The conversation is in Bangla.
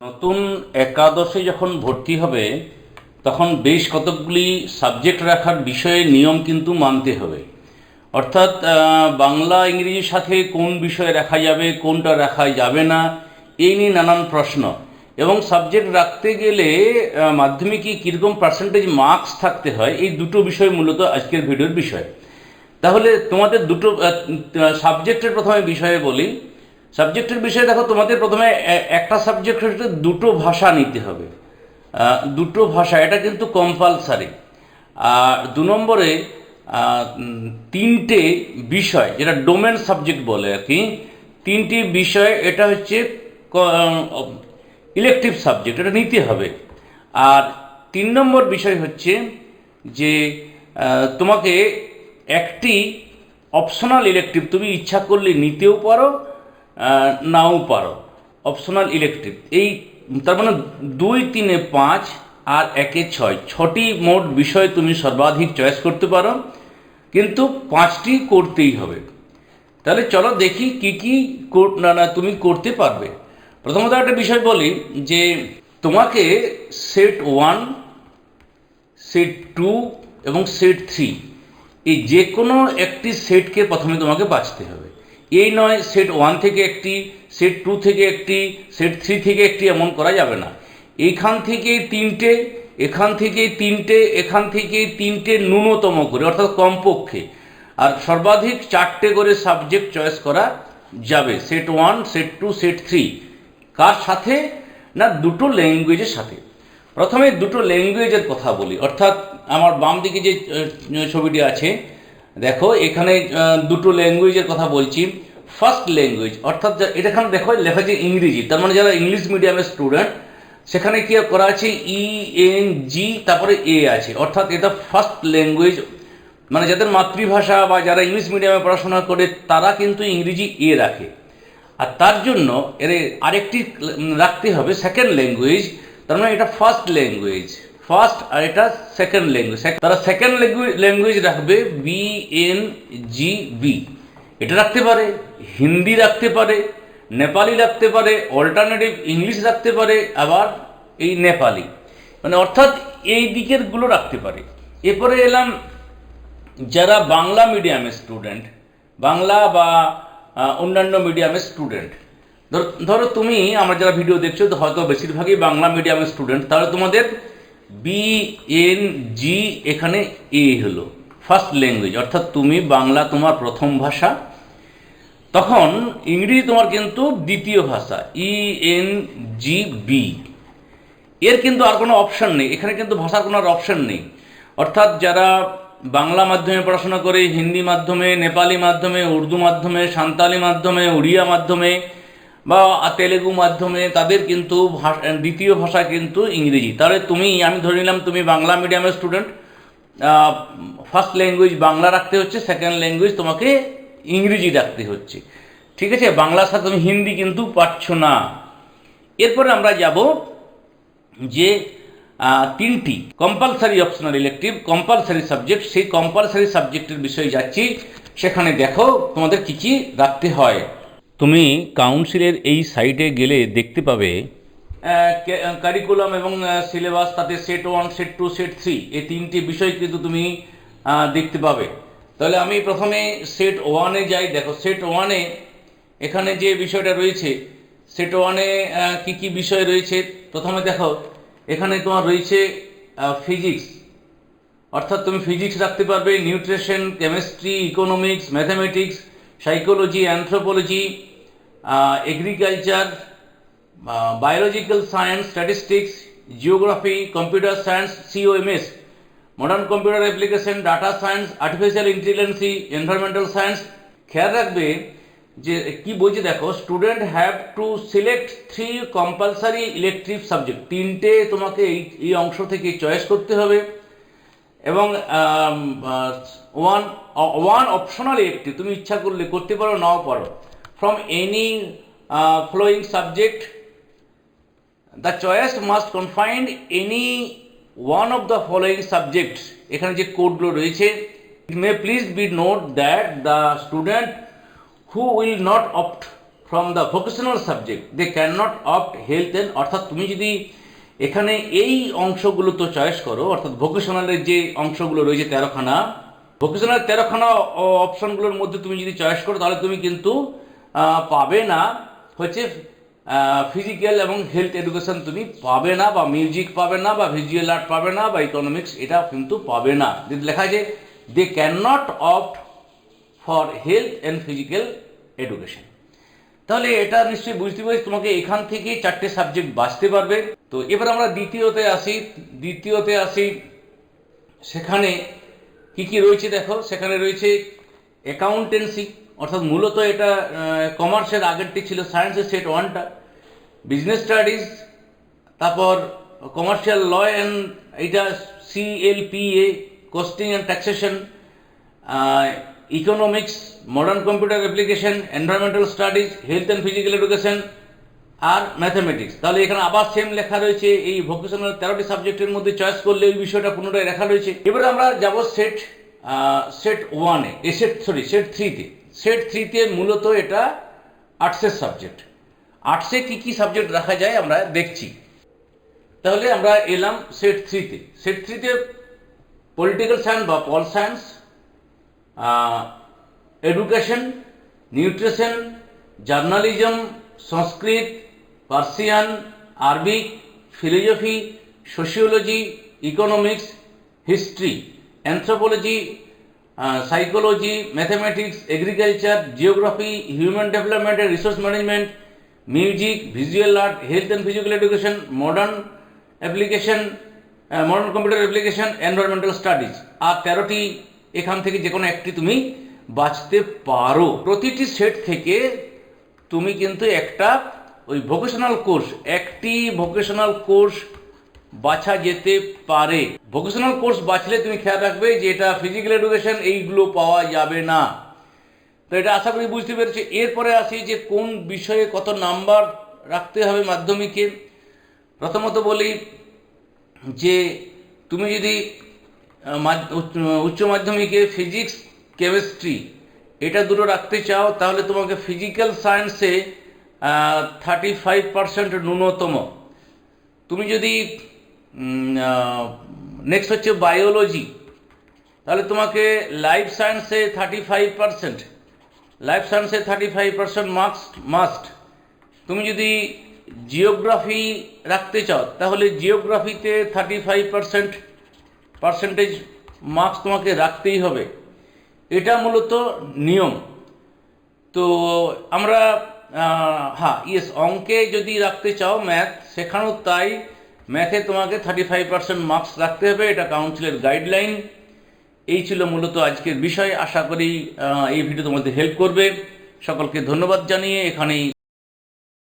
নতুন একাদশে যখন ভর্তি হবে, তখন বেশ কতকগুলি সাবজেক্ট রাখার বিষয়ে নিয়ম কিন্তু মানতে হবে। অর্থাৎ বাংলা, ইংরেজির সাথে কোন বিষয় রাখা যাবে, কোনটা রাখা যাবে না, এই নিয়ে নানান প্রশ্ন। এবং সাবজেক্ট রাখতে গেলে মাধ্যমিকে কীরকম পার্সেন্টেজ মার্কস থাকতে হয়, এই দুটো বিষয় মূলত আজকের ভিডিওর বিষয়। তাহলে তোমাদের দুটো সাবজেক্টের প্রথমে বিষয়ে বলি। সাবজেক্টের বিষয়ে দেখো, তোমাদের প্রথমে একটা সাবজেক্ট হচ্ছে দুটো ভাষা নিতে হবে। দুটো ভাষা, এটা কিন্তু কম্পালসারি আর দু নম্বরে তিনটে বিষয়, যেটা ডোমেন সাবজেক্ট বলে আর কি, তিনটি বিষয়, এটা হচ্ছে ইলেকটিভ সাবজেক্ট এটা নিতে হবে। আর তিন নম্বর বিষয় হচ্ছে যে তোমাকে একটি অপশনাল ইলেকটিভ তুমি ইচ্ছা করলে নিতেও পারো নাও পারো। অপশনাল ইলেকটিভ এই তার মানে দুই, তিনে পাঁচ আর একে ছয়। ছটি মোট বিষয় তুমি সর্বাধিক চয়েস করতে পারো। কিন্তু পাঁচটি করতেই হবে। তাহলে চলো দেখি কি কি না না, তুমি করতে পারবে। প্রথমত একটা বিষয় বলি যে তোমাকে সেট ওয়ান সেট টু এবং সেট থ্রি এই যে কোনো একটি সেটকে প্রথমে তোমাকে বাছতে হবে। এই নয় সেট ওয়ান থেকে একটি সেট টু থেকে একটি সেট থ্রি থেকে একটি এমন করা যাবে না। এইখান থেকে তিনটে, এখান থেকে তিনটে, এখান থেকে তিনটে ন্যূনতম করে, অর্থাৎ কমপক্ষে। আর সর্বাধিক চারটে করে সাবজেক্ট চয়েস করা যাবে set one set two set three কার সাথে? না, দুটো ল্যাঙ্গুয়েজের সাথে। প্রথমে দুটো ল্যাঙ্গুয়েজের কথা বলি, অর্থাৎ আমার বাম দিকে যে ছবিটি আছে দেখো, এখানে দুটো ল্যাঙ্গুয়েজের কথা বলছি। ফার্স্ট ল্যাঙ্গুয়েজ অর্থাৎ যা- এটা এখানে দেখো, লেখা আছে ইংরেজি। তার মানে যারা ইংলিশ মিডিয়ামের স্টুডেন্ট সেখানে কি করা আছে? ই এন জি তারপরে এ আছে। অর্থাৎ এটা ফার্স্ট ল্যাঙ্গুয়েজ মানে যাদের মাতৃভাষা বা যারা ইংলিশ মিডিয়ামে পড়াশোনা করে, তারা কিন্তু ইংরেজি এ রাখে। আর তার জন্য এর আরেকটি রাখতে হবে সেকেন্ড ল্যাঙ্গুয়েজ তার মানে এটা ফার্স্ট ল্যাঙ্গুয়েজ ফার্স্ট আর এটা সেকেন্ড ল্যাঙ্গুয়েজ তারা সেকেন্ড ল্যাঙ্গুয়েজ রাখবে বি এন জি বি এটা রাখতে পারে, হিন্দি রাখতে পারে, নেপালি রাখতে পারে অল্টারনেটিভ ইংলিশ রাখতে পারে, আবার এই নেপালি। মানে অর্থাৎ এই দিকেরগুলো রাখতে পারে। এরপরে এলাম যারা বাংলা মিডিয়ামের স্টুডেন্ট বাংলা বা অন্যান্য মিডিয়ামের স্টুডেন্ট ধরো ধরো তুমি, আমার যারা ভিডিও দেখছ হয়তো বেশিরভাগই বাংলা মিডিয়ামের স্টুডেন্ট তাহলে তোমাদের বি এন জি এখানে এ হলো ফার্স্ট ল্যাঙ্গুয়েজ অর্থাৎ তুমি বাংলা তোমার প্রথম ভাষা। তখন ইংরেজি তোমার কিন্তু দ্বিতীয় ভাষা ই এন জি বি এর কিন্তু আর কোনো অপশন নেই, এখানে কিন্তু ভাষার কোনো আর অপশন নেই। অর্থাৎ যারা বাংলা মাধ্যমে পড়াশোনা করে, হিন্দি মাধ্যমে, নেপালি মাধ্যমে, উর্দু মাধ্যমে, সাঁওতালি মাধ্যমে, উড়িয়া মাধ্যমে বা তেলেগু মাধ্যমে তাদের কিন্তু ভাষা দ্বিতীয় ভাষা কিন্তু ইংরেজি। তাহলে তুমি, আমি ধরে নিলাম, তুমি বাংলা মিডিয়ামের স্টুডেন্ট ফার্স্ট ল্যাঙ্গুয়েজ বাংলা রাখতে হচ্ছে সেকেন্ড ল্যাঙ্গুয়েজ তোমাকে ইংরেজি রাখতে হচ্ছে। ঠিক আছে? বাংলার সাথে তুমি হিন্দি কিন্তু পাচ্ছ না। এরপরে আমরা যাব যে তিনটি compulsory optional elective compulsory subject সেই কম্পালসারি সাবজেক্টের বিষয়ে যাচ্ছি। সেখানে দেখো তোমাদের কী কী রাখতে হয়। তুমি কাউন্সিলের এই সাইটে গেলে দেখতে পাবে কারিকুলাম এবং সিলেবাস তাতে set one set two set three এই তিনটি বিষয় কিন্তু তুমি দেখতে পাবে। তাহলে আমি প্রথমে সেট ওয়ানে যাই। দেখো সেট ওয়ানে এখানে যে বিষয়টা রয়েছে সেট ওয়ানে কী কী বিষয় রয়েছে? প্রথমে দেখো, এখানে তোমার রয়েছে ফিজিক্স অর্থাৎ তুমি ফিজিক্স রাখতে পারবে nutrition chemistry economics mathematics psychology anthropology agriculture biological science statistics geography computer science COMS modern computer application data science artificial intelligence environmental science খেয়াল রাখবে যে, কি বলছে দেখো student have to select three compulsory elective subject তিনটে তোমাকে এই এই অংশ থেকে চয়েস করতে হবে। এবং ওয়ান ওয়ান অপশনাল একটি, তুমি ইচ্ছা করলে করতে পারো, নাও পারো। From any following subject the choice must confined any one of the following subjects এখানে যে কোডগুলো রয়েছে it may please be note that the student who will not opt from the vocational subject they can not opt health অর্থাৎ তুমি যদি এখানে এই অংশগুলো তো চয়েস করো, অর্থাৎ ভোকেশনালের যে অংশগুলো রয়েছে তেরোখানা ভোকেশনাল তেরোখানা অপশনগুলোর মধ্যে তুমি যদি চয়েস করো, তাহলে তুমি কিন্তু পাবে না। হচ্ছে ফিজিক্যাল এবং হেলথ এডুকেশন তুমি পাবে না, বা মিউজিক পাবে না, বা ভিজুয়াল আর্ট পাবে না, বা ইকোনমিক্স এটা কিন্তু পাবে না। যদি লেখা আছে they can not opt for health and physical education তাহলে এটা নিশ্চয়ই বুঝতে পারছি, তোমাকে এখান থেকে চারটে সাবজেক্ট বাঁচতে পারবে। তো এবার আমরা দ্বিতীয়তে আসি দ্বিতীয়তে আসি সেখানে কি কি রয়েছে দেখো? সেখানে রয়েছে অ্যাকাউন্টেন্সি অর্থাৎ মূলত এটা কমার্সের আগেরটি ছিল সায়েন্সের সেট ওয়ানটা বিজনেস স্টাডিজ তারপর কমার্শিয়াল ল অ্যান্ড এইটা CLPA costing and taxation economics modern computer application environmental studies health and physical education R mathematics তাহলে এখানে আবার সেম লেখা রয়েছে, এই ভোকেশনাল তেরোটি সাবজেক্টের মধ্যে চয়েস করলে ওই বিষয়টা পুনরায় লেখা রয়েছে। এবারে আমরা যাব সেট সেট ওয়ানে এ সেট সরি সেট থ্রিতে সেট থ্রিতে মূলত এটা আর্টসের সাবজেক্ট আর্টসে কী কী সাবজেক্ট রাখা যায় আমরা দেখছি। তাহলে আমরা এলাম সেট থ্রিতে সেট থ্রিতে পলিটিক্যাল সায়েন্স বা pol science education nutrition journalism Sanskrit Persian, Arabic, philosophy, sociology, economics, history, anthropology psychology, mathematics, agriculture, geography, human development and resource management, music, visual art, health and physical education, modern application modern computer application, environmental studies. আর তেরোটি, এখান থেকে যে কোনো একটি তুমি বাঁচতে পারো। প্রতিটি সেট থেকে তুমি কিন্তু একটা ওই ভোকেশনাল কোর্স একটি ভোকেশনাল কোর্স বাছা যেতে পারে। ভোকেশনাল কোর্স বাছলে তুমি খেয়াল রাখবে যে এটা ফিজিক্যাল এডুকেশন এইগুলো পাওয়া যাবে না। তো এটা আশা করি বুঝতে পেরেছি। এরপরে আসি যে কোন বিষয়ে কত নাম্বার রাখতে হবে মাধ্যমিকে। প্রথমত বলি যে তুমি যদি উচ্চ মাধ্যমিকে ফিজিক্স কেমিস্ট্রি এটা দুটো রাখতে চাও, তাহলে তোমাকে ফিজিক্যাল সায়েন্সে থার্টি ফাইভ পার্সেন্ট ন্যূনতম। তুমি যদি নেক্সট হচ্ছে বায়োলজি তাহলে তোমাকে লাইফ সায়েন্সে থার্টি ফাইভ পার্সেন্ট লাইফ সায়েন্সে thirty five percent marks must তুমি যদি জিওগ্রাফি রাখতে চাও, তাহলে জিওগ্রাফিতে thirty five percent percentage marks তোমাকে রাখতেই হবে। এটা মূলত নিয়ম। তো আমরা হ্যাঁ ইয়েস অঙ্কে যদি রাখতে চাও ম্যাথ সেখানেও তাই। ম্যাথে তোমাকে থার্টি ফাইভ পার্সেন্ট মার্কস রাখতে হবে, এটা কাউন্সিলের গাইডলাইন এই ছিল মূলত আজকের বিষয়। আশা করি এই ভিডিও তোমাদের হেল্প করবে। সকলকে ধন্যবাদ জানিয়ে এখানেই